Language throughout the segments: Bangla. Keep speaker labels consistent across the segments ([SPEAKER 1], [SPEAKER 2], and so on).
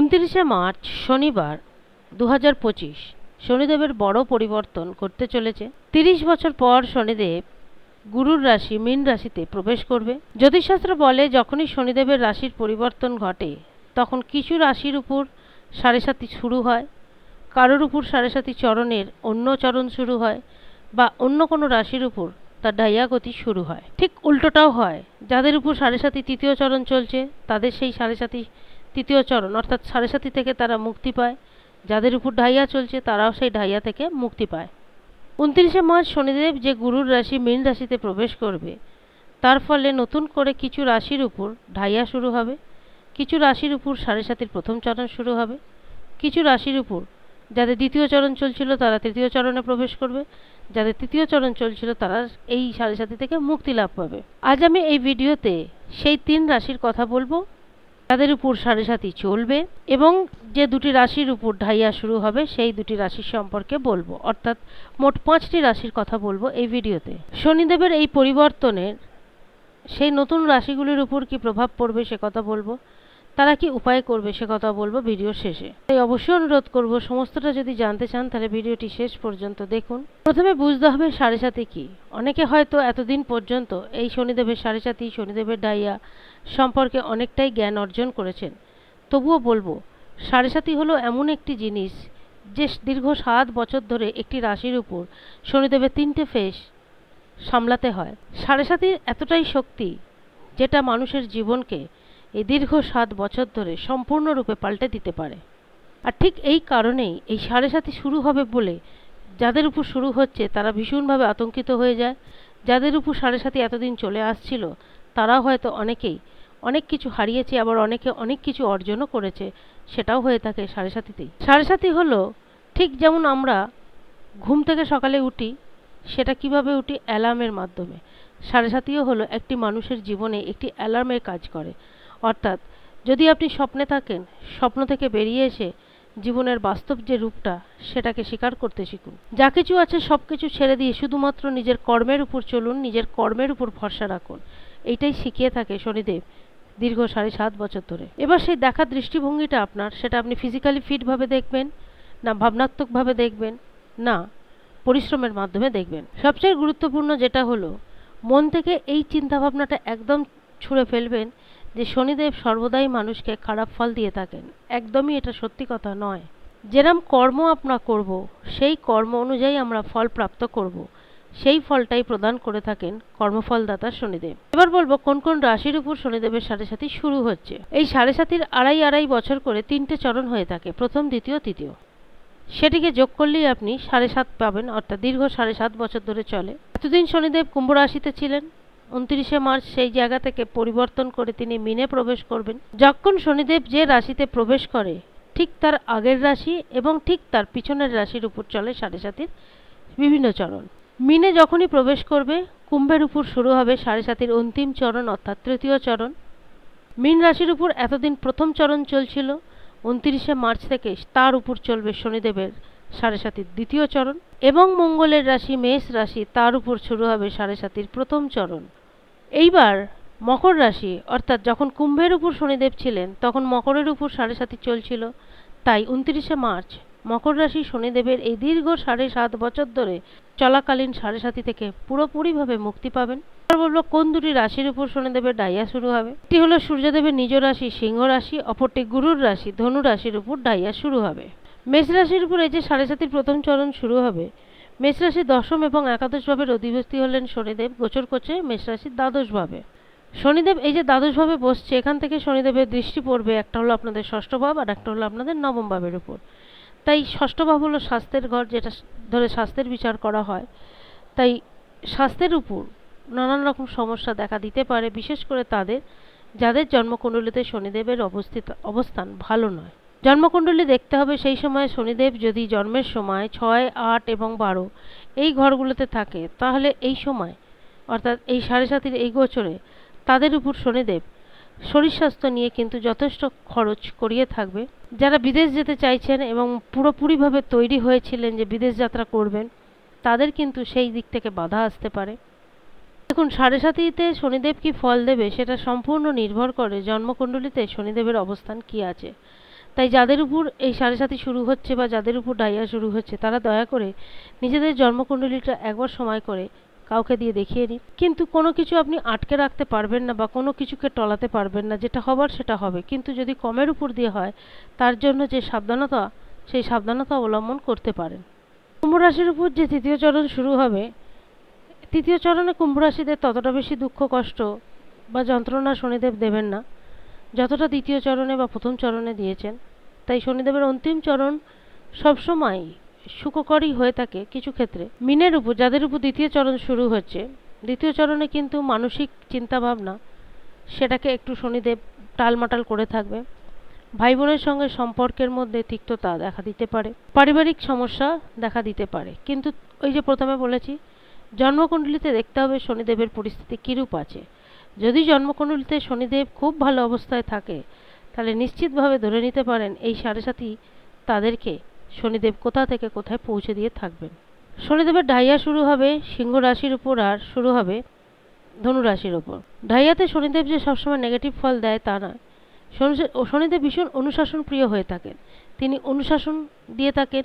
[SPEAKER 1] উনতিরিশে মার্চ, শনিবার দু হাজার পঁচিশ। শনিদেবের বড় পরিবর্তন করতে চলেছে। তিরিশ বছর পর শনিদেব গুরুর রাশি, মীন রাশিতে প্রবেশ করবে। জ্যোতিষশাস্ত্র বলে, যখনই শনিদেবের রাশির পরিবর্তন ঘটে, তখন কিছু রাশির উপর সাড়ে সাতি শুরু হয়। কারোর উপর সাড়ে সাতি চরণের অন্য চরণ শুরু হয় বা অন্য কোনো রাশির উপর তার ডাইয়া গতি শুরু হয়। ঠিক উল্টোটাও হয়। যাদের উপর সাড়ে সাতি তৃতীয় চরণ চলছে, তাদের সেই সাড়ে সাতি তৃতীয় চরণ, অর্থাৎ সাড়ে সাতি থেকে তারা মুক্তি পায়। যাদের উপর ঢাইয়া চলছে, তারাও সেই ঢাইয়া থেকে মুক্তি পায়। উনত্রিশে মার্চ শনিদেব যে গুরুর রাশি, মীন রাশিতে প্রবেশ করবে, তার ফলে নতুন করে কিছু রাশির উপর ঢাইয়া শুরু হবে। কিছু রাশির উপর সাড়ে সাতির প্রথম চরণ শুরু হবে। কিছু রাশির উপর যাদের দ্বিতীয় চরণ চলছিল তারা তৃতীয় চরণে প্রবেশ করবে। যাদের তৃতীয় চরণ চলছিল তারা এই সাড়ে সাতি থেকে মুক্তি লাভ পাবে। আজ আমি এই ভিডিওতে সেই তিন রাশির কথা বলব। যাদের উপর সাড়ে সাতি চলবে এবং যে দুটি রাশির উপর ঢাইয়া শুরু হবে সেই দুটি রাশির সম্পর্কে বলব। অর্থাৎ মোট পাঁচটি রাশির কথা বলব এই ভিডিওতে। শনিদেবের এই পরিবর্তনের সেই নতুন রাশিগুলির উপর কি প্রভাব পড়বে সে কথা বলব। তারা কি উপায় করবে সে কথা বলব ভিডিওর শেষে। তাই অবশ্যই অনুরোধ করব, সমস্তটা যদি জানতে চান তাহলে ভিডিওটি শেষ পর্যন্ত দেখুন। প্রথমে বুঝতে হবে সাড়ে সাথে কি। অনেকে হয়তো এতদিন পর্যন্ত এই শনিদেবের সাড়ে সাথী শনিদেবের ডাইয়া সম্পর্কে অনেকটাই জ্ঞান অর্জন করেছেন। তবুও বলব, সাড়ে সাথী হলো এমন একটি জিনিস যে দীর্ঘ সাত বছর ধরে একটি রাশির উপর শনিদেবের তিনটে ফেস সামলাতে হয়। সাড়ে সাতির এতটাই শক্তি যেটা মানুষের জীবনকে এই দীর্ঘ সাত বছর ধরে সম্পূর্ণরূপে পাল্টে দিতে পারে। আর ঠিক এই কারণেই এই সাড়ে সাতি শুরু হবে বলে যাদের উপর শুরু হচ্ছে তারা ভীষণভাবে আতঙ্কিত হয়ে যায়। যাদের উপর সাড়ে সাতি এতদিন চলে আসছিল তারাও হয়তো অনেকেই অনেক কিছু হারিয়েছে, আবার অনেকে অনেক কিছু অর্জনও করেছে, সেটাও হয়ে থাকে সাড়ে সাতিতেই। সাড়ে সাতি হলো, ঠিক যেমন আমরা ঘুম থেকে সকালে উঠি, সেটা কীভাবে উঠি? অ্যালার্মের মাধ্যমে। সাড়ে সাতিও হলো, একটি মানুষের জীবনে একটি অ্যালার্মের কাজ করে। অর্থাৎ যদি আপনি স্বপ্নে থাকেন, স্বপ্ন থেকে বেরিয়ে এসে জীবনের বাস্তব যে রূপটা, সেটাকে স্বীকার করতে শিখুন। যা কিছু আছে সব কিছু ছেড়ে দিয়ে শুধুমাত্র নিজের কর্মের উপর চলুন, নিজের কর্মের উপর ভরসা রাখুন। এইটাই শিখিয়ে থাকে শনিদেব দীর্ঘ সাড়ে সাত বছর ধরে। এবার সেই দেখার দৃষ্টিভঙ্গিটা আপনার, সেটা আপনি ফিজিক্যালি ফিটভাবে দেখবেন, না ভাবনাত্মকভাবে দেখবেন, না পরিশ্রমের মাধ্যমে দেখবেন। সবচেয়ে গুরুত্বপূর্ণ যেটা হলো, মন থেকে এই চিন্তাভাবনাটা একদম ছুঁড়ে ফেলবেন যে শনিদেব সর্বদাই মানুষকে খারাপ ফল দিয়ে থাকেন। একদমই এটা সত্যি কথা নয়। যেরম কর্ম আমরা করব, সেই কর্ম অনুযায়ী আমরা ফল প্রাপ্ত করব। সেই ফলটাই প্রদান করে থাকেন কর্মফলদাতা শনিদেব। এবার বলব, কোন কোন রাশির উপর শনিদেবের সাড়ে সাথী শুরু হচ্ছে? এই সাড়ে সাথীর আড়াই আড়াই বছর করে তিনটে চরণ হয়ে থাকে, প্রথম, দ্বিতীয়, তৃতীয়। সেটিকে যোগ করলেই আপনি সাড়ে সাত পাবেন, অর্থাৎ দীর্ঘ সাড়ে সাত বছর ধরে চলে। এতদিন শনিদেব কুম্ভ রাশিতে ছিলেন। উনত্রিশে মার্চ সেই জায়গা থেকে পরিবর্তন করে তিনি মিনে প্রবেশ করবেন। যখন শনিদেব যে রাশিতে প্রবেশ করে, ঠিক তার আগের রাশি এবং ঠিক তার পিছনের রাশির উপর চলে সাড়ে সাতির বিভিন্ন চরণ। মিনে যখনই প্রবেশ করবে, কুম্ভের উপর শুরু হবে সাড়ে সাতির অন্তিম চরণ অর্থাৎ তৃতীয় চরণ। মীন রাশির উপর এতদিন প্রথম চরণ চলছিল, উনত্রিশে মার্চ থেকে তার উপর চলবে শনিদেবের সাড়ে সাতির দ্বিতীয় চরণ এবং মঙ্গলের রাশি, মেষ রাশি, তার উপর শুরু হবে সাড়ে সাতির প্রথম চরণ। এইবার মকর রাশি, অর্থাৎ যখন কুম্ভের উপর শনিদেব ছিলেন, তখন মকরের উপর সাড়ে সাতি চলছিল। তাই উনত্রিশে মার্চ, মকর রাশি শনিদেবের এই দীর্ঘ সাড়ে সাত বছর ধরে চলাকালীন সাড়ে সাতি থেকে পুরোপুরিভাবে মুক্তি পাবেন। বলব কোন দুটি রাশির উপর শনিদেবের ডাইয়া শুরু হবে? একটি হলো সূর্যদেবের নিজ রাশি, সিংহ রাশি, অপরটি গুরুর রাশি, ধনু রাশির উপর ডাইয়া শুরু হবে। মেষ রাশির উপর এই যে সাড়ে সাতির প্রথম চরণ শুরু হবে মেষ রাশির দশম এবং একাদশ ভাবের অধিপতি হলেন শনিদেব। গোচর করছে মেষ রাশির দ্বাদশ ভাবে। শনিদেব, এই যে দ্বাদশ ভাবে বসছে, এখান থেকে শনিদেবের দৃষ্টি পড়বে। একটা হলো আপনাদের ষষ্ঠ ভাব আর একটা হলো আপনাদের নবম ভাবের উপর। তাই ষষ্ঠ ভাব হলো স্বাস্থ্যের ঘর, যেটা ধরে স্বাস্থ্যের বিচার করা হয়। তাই স্বাস্থ্যের উপর নানান রকম সমস্যা দেখা দিতে পারে, বিশেষ করে তাদের, যাদের জন্মকুণ্ডলিতে শনিদেবের অবস্থিত অবস্থান ভালো নয়। জন্মকুণ্ডলী দেখতে হবে সেই সময় শনিদেব যদি জন্মের সময় ছয়, আট এবং বারো এই ঘরগুলোতে থাকে, তাহলে এই সময়, অর্থাৎ এই সাড়ে সাতির এই গোচরে তাদের উপর শনিদেব শরীর স্বাস্থ্য নিয়ে কিন্তু যথেষ্ট খরচ করিয়ে থাকবে। যারা বিদেশ যেতে চাইছেন এবং পুরোপুরিভাবে তৈরি হয়েছিলেন যে বিদেশ যাত্রা করবেন, তাদের কিন্তু সেই দিক থেকে বাধা আসতে পারে। দেখুন, সাড়ে সাতিতে শনিদেব কি ফল দেবে সেটা সম্পূর্ণ নির্ভর করে জন্মকুণ্ডলিতে শনিদেবের অবস্থান কি আছে। তাই যাদের উপর এই সাড়ে সাথী শুরু হচ্ছে বা যাদের উপর ডাইয়া শুরু হচ্ছে, তারা দয়া করে নিজেদের জন্মকুণ্ডলীটা একবার সময় করে কাউকে দিয়ে দেখিয়ে নিন। কিন্তু কোনো কিছু আপনি আটকে রাখতে পারবেন না বা কোনো কিছুকে টলাতে পারবেন না, যেটা হবার সেটা হবে। কিন্তু যদি কমের উপর দিয়ে হয়, তার জন্য যে সাবধানতা, সেই সাবধানতা অবলম্বন করতে পারেন। কুম্ভ রাশির উপর যে তৃতীয় চরণ শুরু হবে, তৃতীয় চরণে কুম্ভ রাশিদের ততটা বেশি দুঃখ, কষ্ট বা যন্ত্রণা শনিদেব দেবেন না। যতটা দ্বিতীয় চরণে বা প্রথম চরণে দিয়েছেন, তাই শনিদেবের অন্তিম চরণ সবসময় সুখকরই হয়ে থাকে কিছু ক্ষেত্রে। মিনের উপর, যাদের উপর দ্বিতীয় চরণ শুরু হচ্ছে, দ্বিতীয় চরণে কিন্তু মানসিক চিন্তাভাবনা, সেটাকে একটু শনিদেব টালমাটাল করে থাকবে। ভাই বোনের সঙ্গে সম্পর্কের মধ্যে তিক্ততা দেখা দিতে পারে, পারিবারিক সমস্যা দেখা দিতে পারে। কিন্তু ওই যে প্রথমে বলেছি, জন্মকুণ্ডলিতে দেখতে হবে শনিদেবের পরিস্থিতি কীরূপ আছে। যদি জন্মকুণ্ডলিতে শনিদেব খুব ভালো অবস্থায় থাকে, তাহলে নিশ্চিতভাবে ধরে নিতে পারেন এই সাড়ে সাথী তাদেরকে শনিদেব কোথা থেকে কোথায় পৌঁছে দিয়ে থাকবেন। শনিদেবের ডাইয়া শুরু হবে সিংহ রাশির উপর আর শুরু হবে ধনু রাশির ওপর ঢাইয়াতে শনিদেব যে সবসময় নেগেটিভ ফল দেয় তা নয়। শনিদেব ভীষণ অনুশাসন প্রিয় হয়ে থাকেন। তিনি অনুশাসন দিয়ে থাকেন,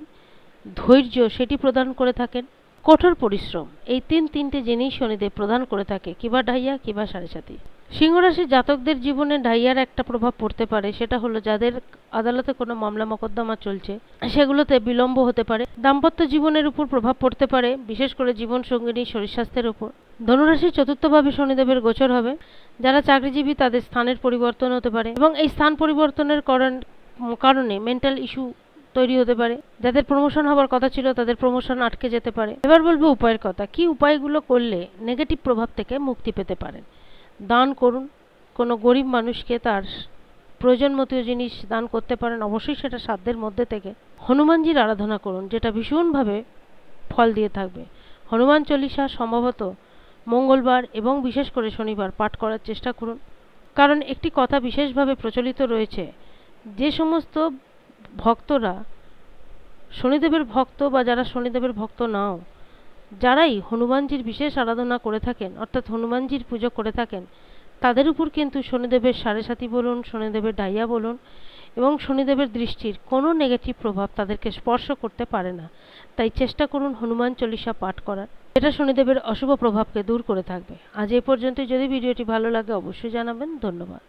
[SPEAKER 1] ধৈর্য সেটি প্রদান করে থাকেন। কঠোর পরিশ্রম। এই তিন তিনটে জিনিস শনিদেব প্রদান করে থাকে, কিবা ঢাইয়া, কিবা সাড়ে সাথী। সিংহরাশির জাতকদের জীবনে ঢাইয়ার একটা প্রভাব পড়তে পারে, সেটা হলো যাদের আদালতে কোনো মামলা মোকদ্দমা চলছে, সেগুলোতে বিলম্ব হতে পারে, দাম্পত্য জীবনের উপর প্রভাব পড়তে পারে, বিশেষ করে জীবন সঙ্গিনী শরীর স্বাস্থ্যের উপর। ধনুরাশির চতুর্থভাবে শনিদেবের গোচর হবে, যারা চাকরিজীবী তাদের স্থানের পরিবর্তন হতে পারে, এবং এই স্থান পরিবর্তনের কারণে মেন্টাল ইস্যু তৈরি হতে পারে। যাদের প্রমোশন হবার কথা ছিল তাদের প্রমোশন আটকে যেতে পারে। এবার বলব উপায়ের কথা। কি উপায়গুলো করলে নেগেটিভ প্রভাব থেকে মুক্তি পেতে পারেন? দান করুন। কোনো গরিব মানুষকে তার প্রয়োজন মতো জিনিস দান করতে পারেন। অবশ্যই সেটা সাধ্যের মধ্যে থেকে। হনুমানজির আরাধনা করুন, যেটা ভীষণভাবে ফল দিয়ে থাকবে। হনুমান চল্লিশা সম্ভবত মঙ্গলবার এবং বিশেষ করে শনিবার পাঠ করার চেষ্টা করুন। কারণ একটি কথা বিশেষভাবে প্রচলিত রয়েছে, যে সমস্ত ভক্তরা, শনিদেবের ভক্ত বা যারা শনিদেবের ভক্ত নাও, যারাই হনুমানজির বিশেষ আরাধনা করে থাকেন, অর্থাৎ হনুমানজির পুজো করে থাকেন, তাদের উপর কিন্তু শনিদেবের সাড়ে সাথী বলুন, শনিদেবের ডাইয়া বলুন এবং শনিদেবের দৃষ্টির কোনো নেগেটিভ প্রভাব তাদেরকে স্পর্শ করতে পারে না। তাই চেষ্টা করুন হনুমান চল্লিশা পাঠ করার। এটা শনিদেবের অশুভ প্রভাবকে দূর করে থাকবে। আজ এ পর্যন্ত যদি ভিডিওটি ভালো লাগে, অবশ্যই জানাবেন। ধন্যবাদ।